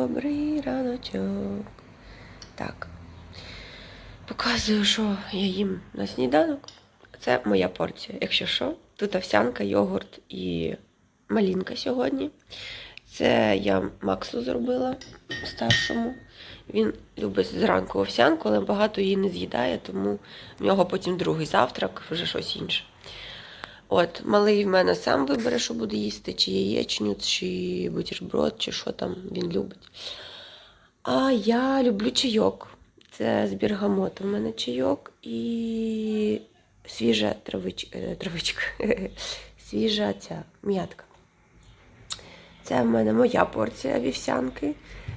добрий раночок. Так. Показую, що я їм на сніданок. Це моя порція. Якщо що, тут овсянка, йогурт і малінка сьогодні. Це я Максу зробила старшому. Він любить зранку овсянку, але багато її не з'їдає, тому в нього потім другий завтрак, вже щось інше. От, малий в мене сам вибере, що буде їсти, чи яєчню, чи бутерброд, чи що там він любить. А я люблю чайок. Це з бергамоту в мене чайок і свіжа травич... е, травичка. свіжа ця м'ятка. Це в мене моя порція вівсянки.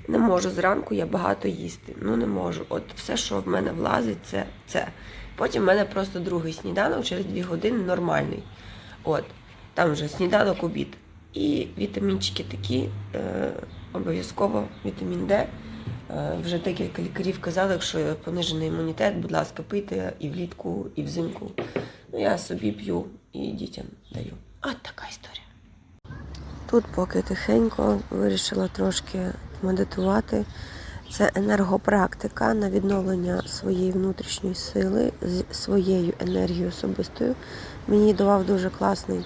Не можу зранку я багато їсти. Ну не можу. От все, що в мене влазить, це це. Потім в мене просто другий сніданок через 2 години нормальний. От, там вже сніданок, обід. І вітамінчики такі, е, обов'язково вітамін Д. Е, вже декілька лікарів казали, якщо понижений імунітет, будь ласка, пийте і влітку, і взимку. Ну, я собі п'ю і дітям даю. От така історія. Тут поки тихенько вирішила трошки медитувати. Це енергопрактика на відновлення своєї внутрішньої сили з своєю енергією особистою. Мені давав дуже класний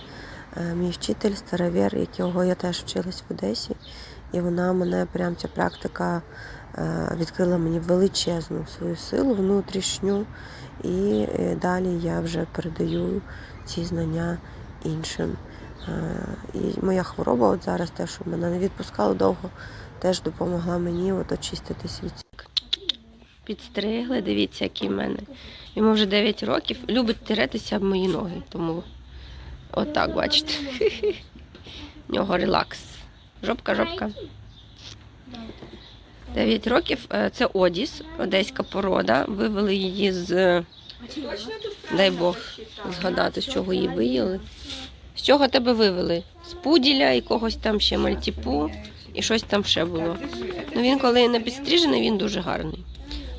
е, мій вчитель, старовір, якого я теж вчилась в Одесі. І вона мене прям ця практика е, відкрила мені величезну свою силу внутрішню. І е, далі я вже передаю ці знання іншим. Е, І моя хвороба, от зараз те, що мене не відпускало довго, теж допомогла мені от очиститись від цих. Підстригли, дивіться, який в мене. Йому вже 9 років. Любить теретися об мої ноги, тому отак, бачите. В нього релакс. Жопка, жопка. 9 років. Е, Це Одіс, одеська порода. Вивели її з, дай Бог, згадати, з чого її виїли. З чого тебе вивели? З пуділя, якогось там ще мальтіпу і щось там ще було. Ну він коли не підстрижений, він дуже гарний.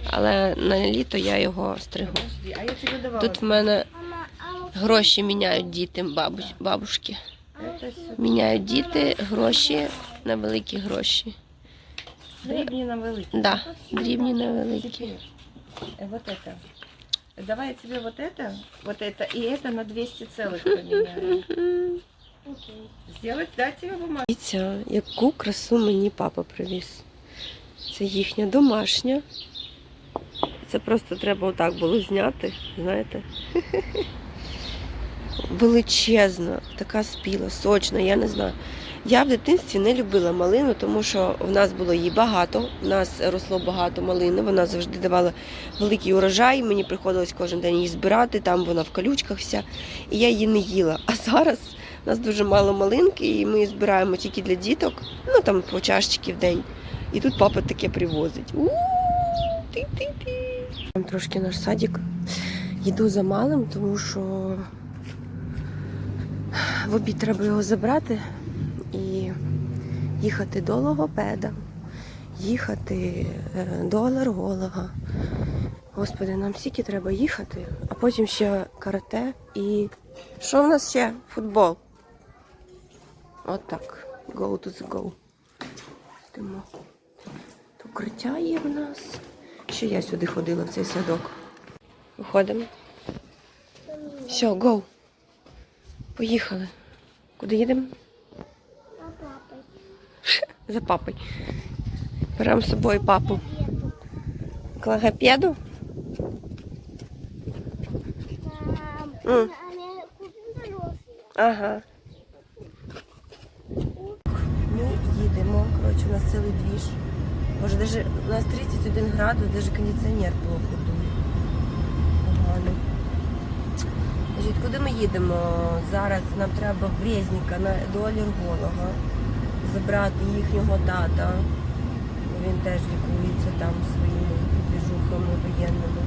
Але на літо я його стригу. А я тебе давала. Тут в мене гроші міняють діти, бабусь, бабушки. Это всё. Міняють діти гроші на великі гроші. Дрібні на великі. Да, дрібні на великі. Э, Вот это. Давай я тебе вот это, вот это и это на 200 целых поменяю. Сделать, дать тебе бумагу? Дивіться, яку красу мені папа привіз. Це їхня домашня. Це просто треба отак було зняти, знаєте. Величезна, така спіла, сочна, я не знаю. Я в дитинстві не любила малину, тому що в нас було її багато, в нас росло багато малини, вона завжди давала великий урожай, мені приходилось кожен день її збирати, там вона в колючках вся, і я її не їла. А зараз у нас дуже мало малинки, і ми її збираємо тільки для діток, ну там по чашечки в день. І тут папа таке привозить. у ти-ти-ти. Там трошки наш садик. Їду за малим, тому що в обід треба його забрати їхати до логопеда, їхати е, до алерголога. Господи, нам стільки треба їхати, а потім ще карате і. Що в нас ще? Футбол. От так. Go to the go. Йдемо. Укриття є в нас. Ще я сюди ходила в цей садок. Виходимо. Все, go. Поїхали. Куди їдемо? За папою. Беремо з собою папу. К логопеду? М, Ага. Ми їдемо, коротше, у нас цілий двіж. Боже, даже, у нас 31 градус, даже кондиціонер плохо дує. Погано. Значить, куди ми їдемо? Зараз нам треба в Резника на, до алерголога забрати їхнього тата. Він теж лікується там своїми двіжухами воєнними.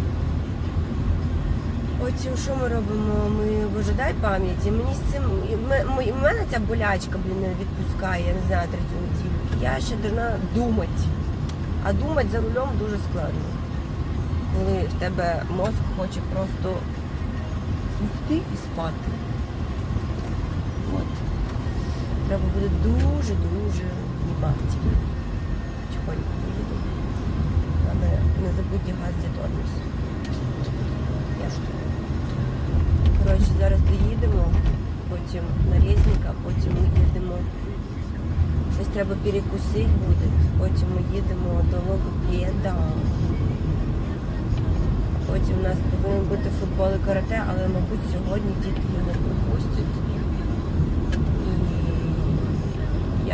Потім що ми робимо? Ми боже, дай пам'яті. Мені з цим м- м- у мене ця болячка, блін, не відпускає, я не знаю, третю неділю. Я ще должна думати. А думати за рулем дуже складно. Коли в тебе мозк хоче просто лягти і спати. Треба буде дуже-дуже їбавці. Тихонько поїду. Але не забудь дігати тормоз. Я ж тут. Коротше, зараз доїдемо, потім на Резника, потім ми їдемо. Щось треба перекусити буде, потім ми їдемо до логопеда. Потім у нас повинен бути футбол і карате, але, мабуть, сьогодні діти буде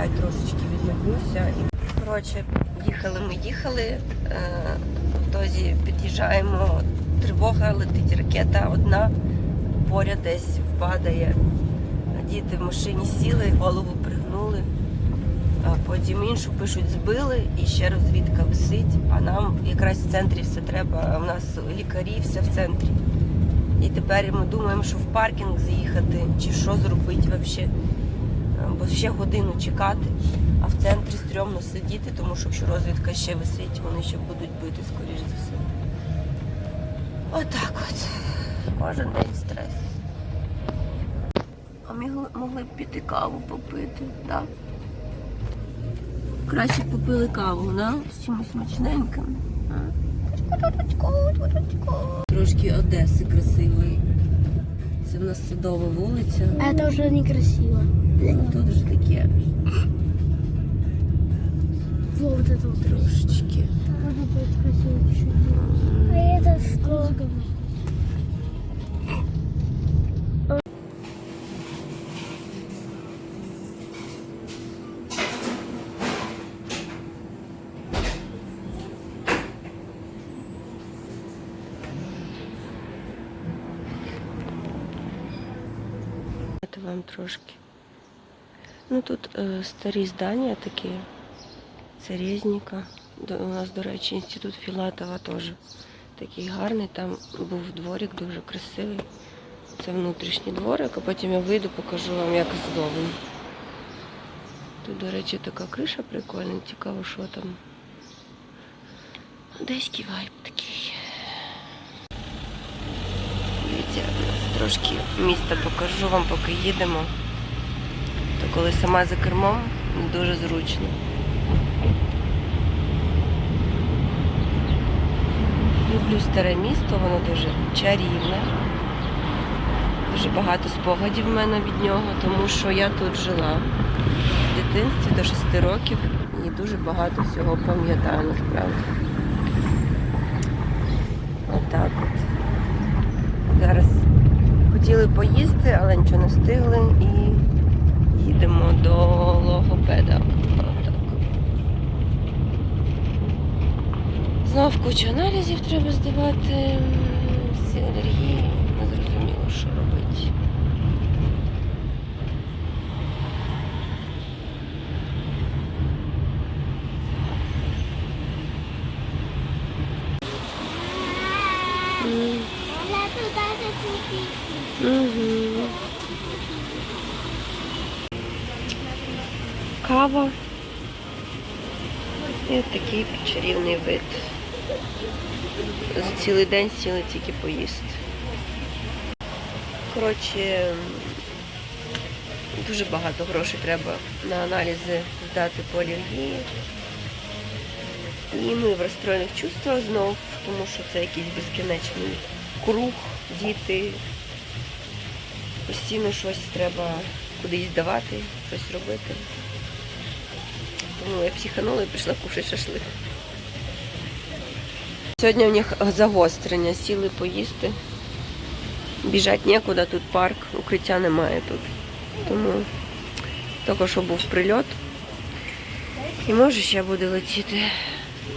І трошечки відмовлюся. І... Коротше, їхали ми їхали. Е, в дозі під'їжджаємо. Тривога, летить ракета одна, поряд десь впадає. Діти в машині сіли, голову пригнули. А потім іншу пишуть, збили і ще розвідка висить. А нам якраз в центрі все треба. В нас лікарі, все в центрі. І тепер ми думаємо, що в паркінг заїхати, чи що зробити взагалі. Бо ще годину чекати, а в центрі стрьомно сидіти, тому що якщо розвідка ще висить, вони ще будуть бити, скоріш за все. Отак от. Кожен день стрес. А ми могли б піти каву попити, так? Краще попили каву, да? З чимось смачненьким. Трошки Одеси красивої. Це в нас садова вулиця. А это уже некрасиво. Тут вже таке Во, вот это вот. трошечки. Можно будет красиво чуть-чуть. А это что? Це вам трошки. Ну тут е, старі здання такі. Це Резника. До- У нас, до речі, інститут Філатова теж такий гарний. Там був дворик дуже красивий. Це внутрішній дворик, а потім я вийду, покажу вам, як здобно. Тут, до речі, така криша прикольна, цікаво, що там. Одеський вайб такий. Дивіться, трошки міста покажу вам, поки їдемо. То коли сама за кермом, дуже зручно. Люблю старе місто, воно дуже чарівне. Дуже багато спогадів в мене від нього, тому що я тут жила в дитинстві до 6 років і дуже багато всього пам'ятаю насправді. Отак от. Зараз хотіли поїсти, але нічого не встигли і їдемо до логопеда. Отак. Знов кучу аналізів треба здавати. Всі алергії. Не зрозуміло, що робити. М. Угу. Кава. І такий чарівний вид. За цілий день сіли тільки поїсти. Коротше, дуже багато грошей треба на аналізи здати по алергії. І ми в розстроєних чувствах знов, тому що це якийсь безкінечний круг, діти. Постійно щось треба кудись давати, щось робити. Тому я психанула і пішла кушати шашлик. Сьогодні у них загострення, сіли поїсти. Біжать нікуди, тут парк, укриття немає тут. Тому тільки що був прильот. І може ще буде летіти.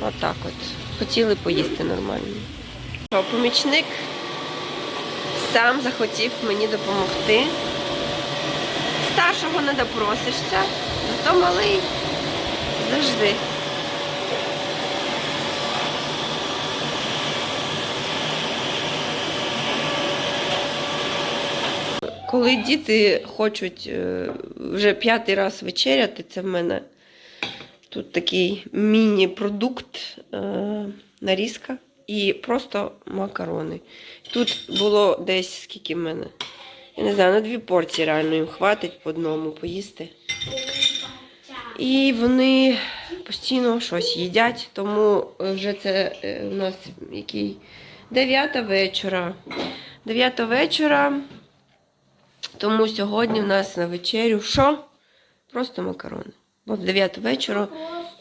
Отак от. Хотіли поїсти нормально. Помічник сам захотів мені допомогти. Старшого не допросишся, зато малий завжди. Коли діти хочуть е, вже п'ятий раз вечеряти, це в мене тут такий міні-продукт, е, нарізка і просто макарони. Тут було десь скільки в мене. Я не знаю, на дві порції реально їм хватить по одному поїсти. І вони постійно щось їдять, тому вже це е, у нас який дев'ята вечора. Дев'ята вечора. Тому сьогодні в нас на вечерю що? Просто макарони. Бо з 9 вечора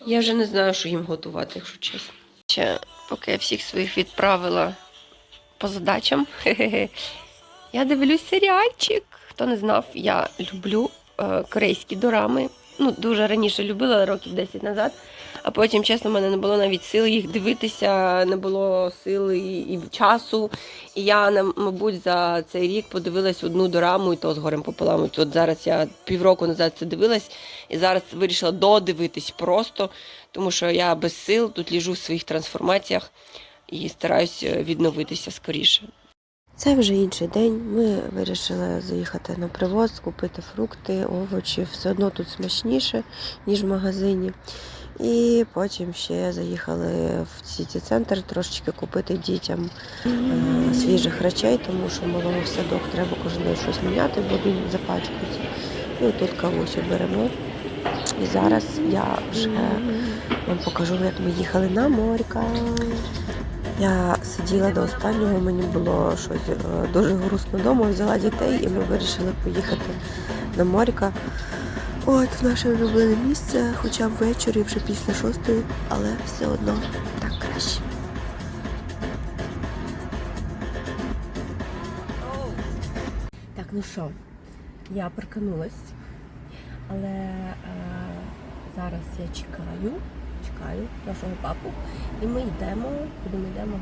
я вже не знаю, що їм готувати, якщо чесно. Ще поки я всіх своїх відправила по задачам. Я дивлюсь серіальчик. Хто не знав, я люблю е, корейські дорами. Ну, дуже раніше любила, років 10 назад. А потім, чесно, в мене не було навіть сили їх дивитися, не було сили і, і часу. І я, мабуть, за цей рік подивилась одну дораму, і то з горем пополам. От зараз я півроку назад це дивилась, і зараз вирішила додивитись просто, тому що я без сил тут ліжу в своїх трансформаціях і стараюсь е, відновитися скоріше. Це вже інший день. Ми вирішили заїхати на привоз, купити фрукти, овочі. Все одно тут смачніше, ніж в магазині. І потім ще заїхали в сіті центр трошечки купити дітям е, свіжих речей, тому що малого в садок треба кожен день щось міняти, бо він запачкається. І отут кавусю беремо. І зараз я вже вам покажу, як ми їхали на морька. Я сиділа до останнього, мені було щось е, дуже грустно вдома, взяла дітей і ми вирішили поїхати на морька. От наше улюблене місце, хоча ввечері, вже після шостої, але все одно так краще. Так, ну що, я прокинулась, але е, зараз я чекаю, чекаю нашого папу, і ми йдемо, куди ми йдемо,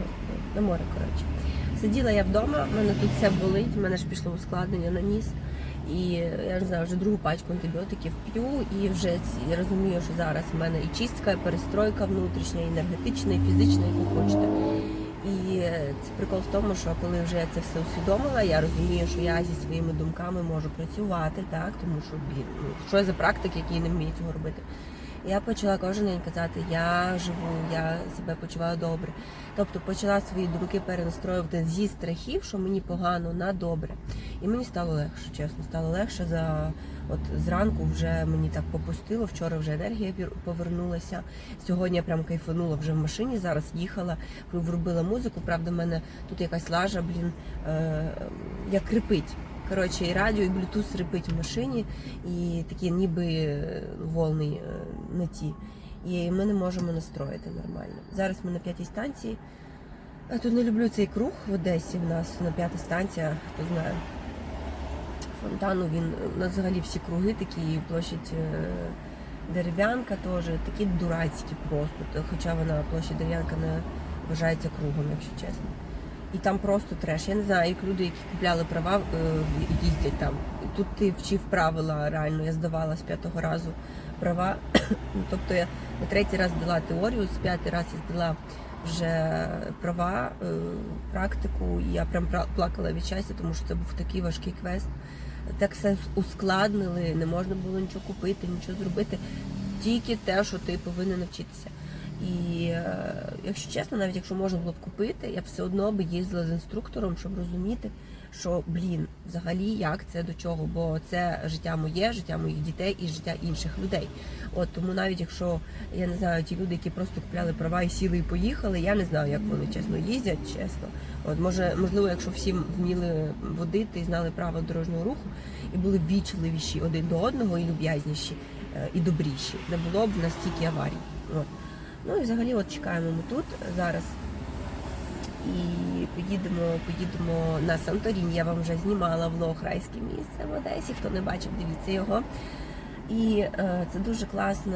на море, коротше. Сиділа я вдома, в мене тут все болить, в мене ж пішло ускладнення на ніс. І я не знаю, вже другу пачку антибіотиків п'ю, і вже я розумію, що зараз в мене і чистка, і перестройка внутрішня, і енергетична, і фізична, яку хочете. І це прикол в тому, що коли вже я це все усвідомила, я розумію, що я зі своїми думками можу працювати, так, тому що блін, ну що за практики, які не вміють цього робити. Я почала кожен день казати, я живу, я себе почуваю добре. Тобто почала свої думки перенастроювати зі страхів, що мені погано на добре. І мені стало легше, чесно, стало легше за от зранку вже мені так попустило. Вчора вже енергія повернулася. Сьогодні я прям кайфанула вже в машині. Зараз їхала, врубила музику. Правда, в мене тут якась лажа, блін, е, як крипить. Коротше, і радіо, і блютуз рипить в машині, і такі ніби е, волни е, на ті. І ми не можемо настроїти нормально. Зараз ми на п'ятій станції. Я тут не люблю цей круг в Одесі. В нас на п'ята станція, хто знає. Фонтану він у нас взагалі всі круги такі, площадь е, дерев'янка теж, такі дурацькі просто. Хоча вона площадь дерев'янка не вважається кругом, якщо чесно. І там просто треш. Я не знаю, як люди, які купляли права, е, їздять там. Тут ти вчив правила реально. Я здавала з п'ятого разу права. тобто я на третій раз здала теорію, з п'ятий раз я здала вже права, е, практику. І я прям плакала від щастя, тому що це був такий важкий квест. Так все ускладнили, не можна було нічого купити, нічого зробити. Тільки те, що ти повинен навчитися. І е, якщо чесно, навіть якщо можна було б купити, я все одно би їздила з інструктором, щоб розуміти, що блін, взагалі як це до чого, бо це життя моє, життя моїх дітей і життя інших людей. От тому навіть якщо я не знаю, ті люди, які просто купляли права і сіли і поїхали, я не знаю, як вони чесно їздять, чесно. От може, можливо, якщо всі вміли водити і знали правила дорожнього руху і були ввічливіші один до одного і люб'язніші е, і добріші, не було б настільки аварій. От. Ну і взагалі от чекаємо ми тут зараз. І поїдемо, поїдемо на Санторіні. Я вам вже знімала влог райське місце в Одесі. Хто не бачив, дивіться його. І е, це дуже класно,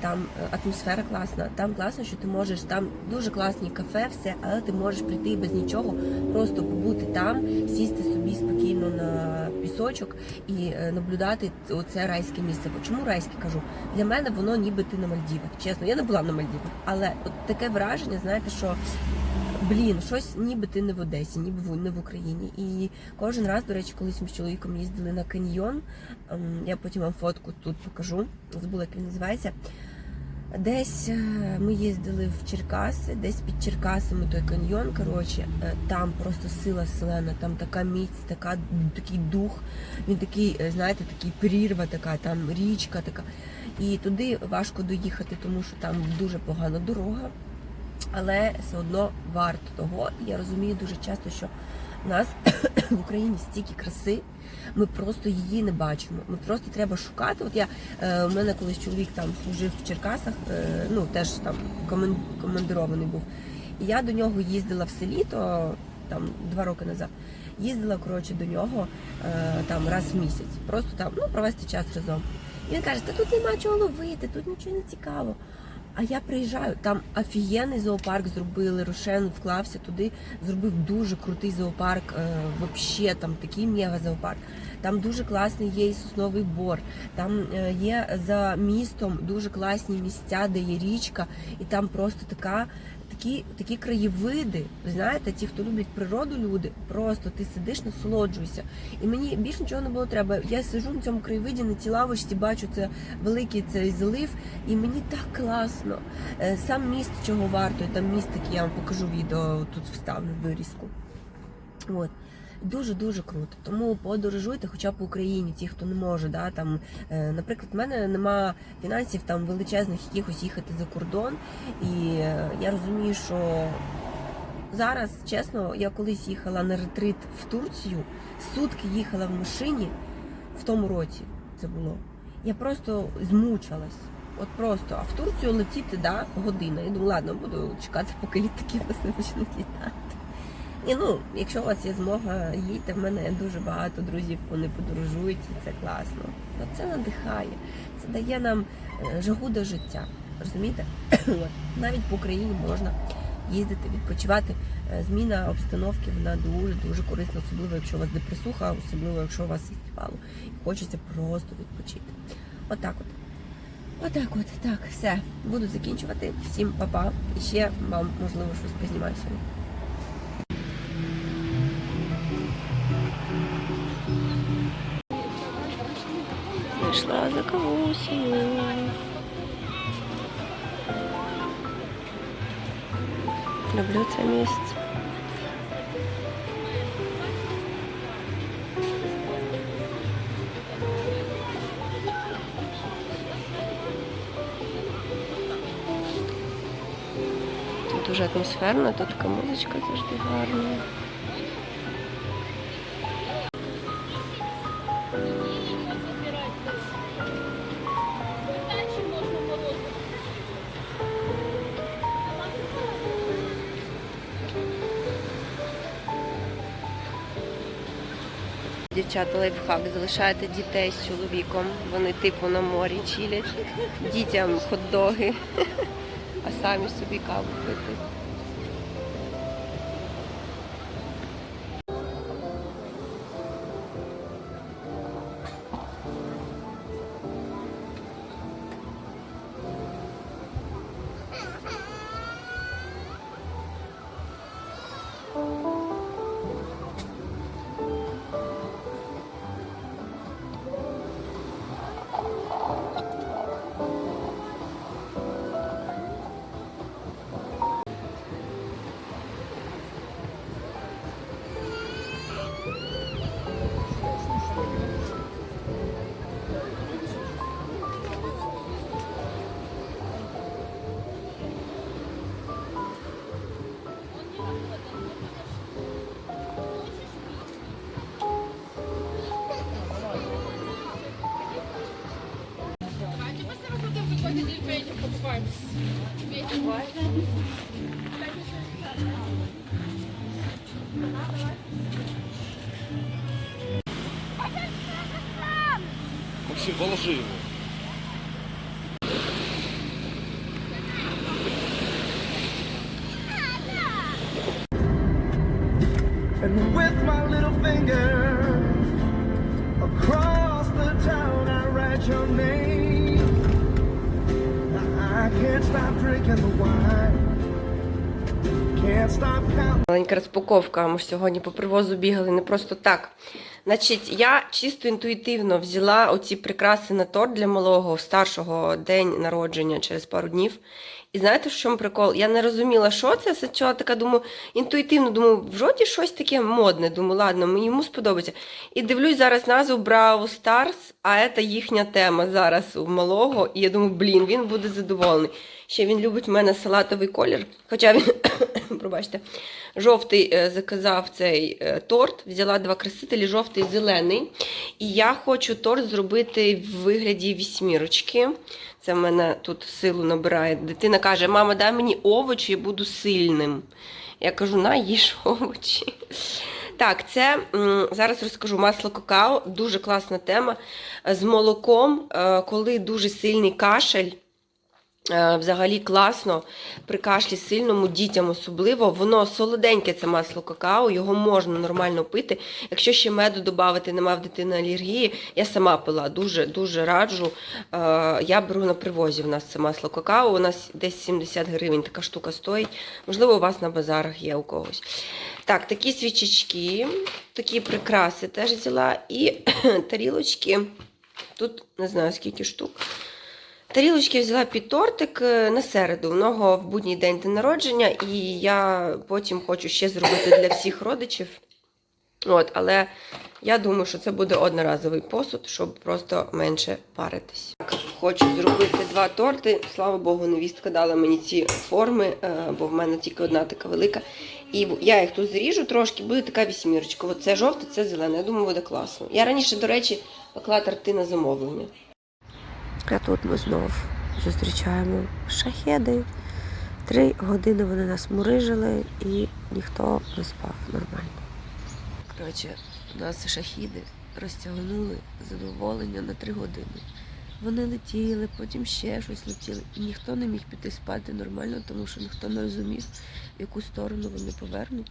там е, атмосфера класна. Там класно, що ти можеш, там дуже класні кафе, все, але ти можеш прийти без нічого, просто побути там, сісти собі спокійно на пісочок і е, наблюдати оце райське місце. Чому райське кажу? Для мене воно ніби ти на Мальдівах. Чесно, я не була на Мальдівах, але от таке враження, знаєте, що блін, щось ніби ти не в Одесі, ніби не в Україні. І кожен раз, до речі, колись ми з чоловіком їздили на каньйон. ем, Я потім вам фотку тут покажу. Забула, як він називається. Десь е, ми їздили в Черкаси, десь під Черкасами той каньйон. Коротше, е, там просто сила селена, там така міць, така, такий дух. Він такий, е, знаєте, такий прірва, така, там річка така. І туди важко доїхати, тому що там дуже погана дорога. Але все одно варто того. І Я розумію дуже часто, що У нас в Україні стільки краси, ми просто її не бачимо. Ми просто треба шукати. От я е, у мене колись чоловік там служив в Черкасах, е, ну теж там командирований був. І я до нього їздила в селі, то там два роки назад. Їздила коротше до нього е, там раз в місяць, просто там ну провести час разом. І він каже: Та тут нема чого ловити, тут нічого не цікаво. А я приїжджаю, там офігенний зоопарк зробили. Рошен вклався туди, зробив дуже крутий зоопарк. Е, вообще там такий мега зоопарк. Там дуже класний є і сосновий бор. Там е, є за містом дуже класні місця, де є річка, і там просто така. Такі, такі краєвиди, ви знаєте, ті, хто люблять природу, люди, просто ти сидиш, насолоджуєшся. І мені більше нічого не було треба. Я сижу на цьому краєвиді, на цій лавочці, бачу це великий цей залив, і мені так класно. Е, Сам міст чого варто, там міст такий, я вам покажу відео, тут вставлю вирізку. От. Дуже дуже круто. Тому подорожуйте хоча б по Україні, ті, хто не може. Да, там, е, наприклад, в мене нема фінансів там величезних якихось їхати за кордон. І е, я розумію, що зараз, чесно, я колись їхала на ретрит в Турцію, сутки їхала в машині в тому році. Це було. Я просто змучилась. От просто, а в Турцію летіти, да, година. Я думаю, ладно, буду чекати, поки літаки вас не почнуть літати. І ну, якщо у вас є змога, їдьте. В мене дуже багато друзів, вони подорожують, і це класно. От це надихає, це дає нам е, жагу до життя. Розумієте? Навіть по Україні можна їздити, відпочивати. Е, Зміна обстановки вона дуже дуже корисна, особливо якщо у вас депресуха, особливо якщо у вас відпало. Хочеться просто відпочити. Отак от. Отак от, так, все. Буду закінчувати. Всім па-па. І ще вам можливо щось познімаю сьогодні. За. Люблю це місце. Тут дуже атмосферно, тут така музичка завжди гарна. Дівчата лайфхак, залишайте дітей з чоловіком. Вони типу на морі чилять. Дітям хот-доги, а самі собі каву пити. Положи его. And with my little finger across the town, I write your name. I can't stop drinking the wine. Can't stop counting. Маленька розпаковка. Ми ж сьогодні по привозу бігали не просто так. Значить, я чисто інтуїтивно взяла оці прикраси на торт для малого старшого день народження через пару днів. І знаєте, в чому прикол? Я не розуміла, що це. Спочатку така думаю, інтуїтивно думаю, в жоді щось таке модне. Думаю, ладно, мені йому сподобається. І дивлюсь зараз назву Brawl Stars, а це їхня тема зараз у малого. І я думаю, блін, він буде задоволений. Ще він любить в мене салатовий колір, хоча він пробачте, жовтий е, заказав цей е, торт, взяла два красителі, жовтий зелений. І я хочу торт зробити в вигляді вісьмірочки. Це в мене тут силу набирає. Дитина каже: мама, дай мені овочі, я буду сильним. Я кажу, на їж овочі. Так, це зараз розкажу масло какао, дуже класна тема. З молоком, е, коли дуже сильний кашель. Е, Взагалі класно при кашлі сильному, дітям особливо. Воно солоденьке, це масло какао, його можна нормально пити. Якщо ще меду додати, немає в дитини алергії, я сама пила, дуже дуже раджу. Е, Я беру на привозі. У нас це масло какао, у нас десь 70 гривень така штука стоїть. Можливо, у вас на базарах є у когось. Так, такі свічечки, такі прикраси теж взяла. І тарілочки. Тут не знаю скільки штук. Тарілочки взяла під тортик е, на середу. У нього в будній день день народження, і я потім хочу ще зробити для всіх родичів. От, але я думаю, що це буде одноразовий посуд, щоб просто менше паритись. Так, хочу зробити два торти. Слава Богу, невістка дала мені ці форми, е, бо в мене тільки одна така велика. І я їх тут зріжу трошки, буде така вісьмірочка. От це жовте, це зелене. Я думаю, буде класно. Я раніше, до речі, пекла торти на замовлення. А тут ми знов зустрічаємо шахеди. Три години вони нас мурижили і ніхто не спав нормально. Коротше, нас шахіди розтягнули задоволення на три години. Вони летіли, потім ще щось летіли. І ніхто не міг піти спати нормально, тому що ніхто не розумів, в яку сторону вони повернуть.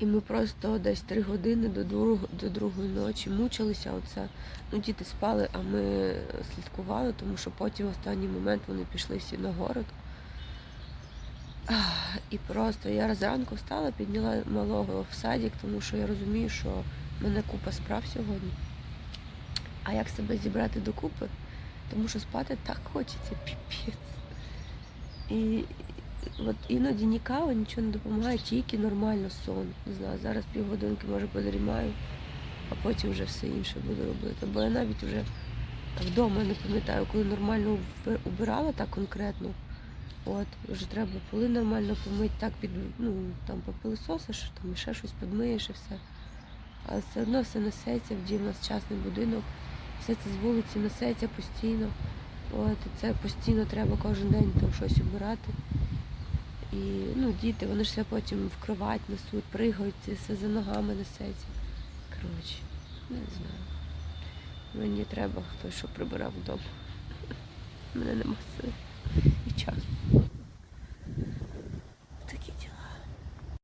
І ми просто десь три години до, друг, до другої ночі мучилися. Оце. Ну, діти спали, а ми слідкували, тому що потім в останній момент вони пішли всі на город. І просто я зранку встала, підняла малого в садик, тому що я розумію, що в мене купа справ сьогодні. А як себе зібрати докупи? Тому що спати так хочеться, піпець. І от іноді ні кава, нічого не допомагає, тільки нормально сон. Не знаю, зараз півгодинки, може, подрімаю, а потім вже все інше буду робити. Бо я навіть вже вдома не пам'ятаю, коли нормально убирала так конкретно. От, вже треба поли нормально помити, так під, ну, там попилисосиш, там ще щось підмиєш і все. Але все одно все несеться, в нас частний будинок, все це з вулиці несеться постійно. От, це постійно треба кожен день там щось убирати. І ну, діти, вони ж все потім в кровать несуть, пригають, це все за ногами несеться. Коротше, не знаю. Мені треба хтось, щоб прибирав вдома. У мене нема сил і часу.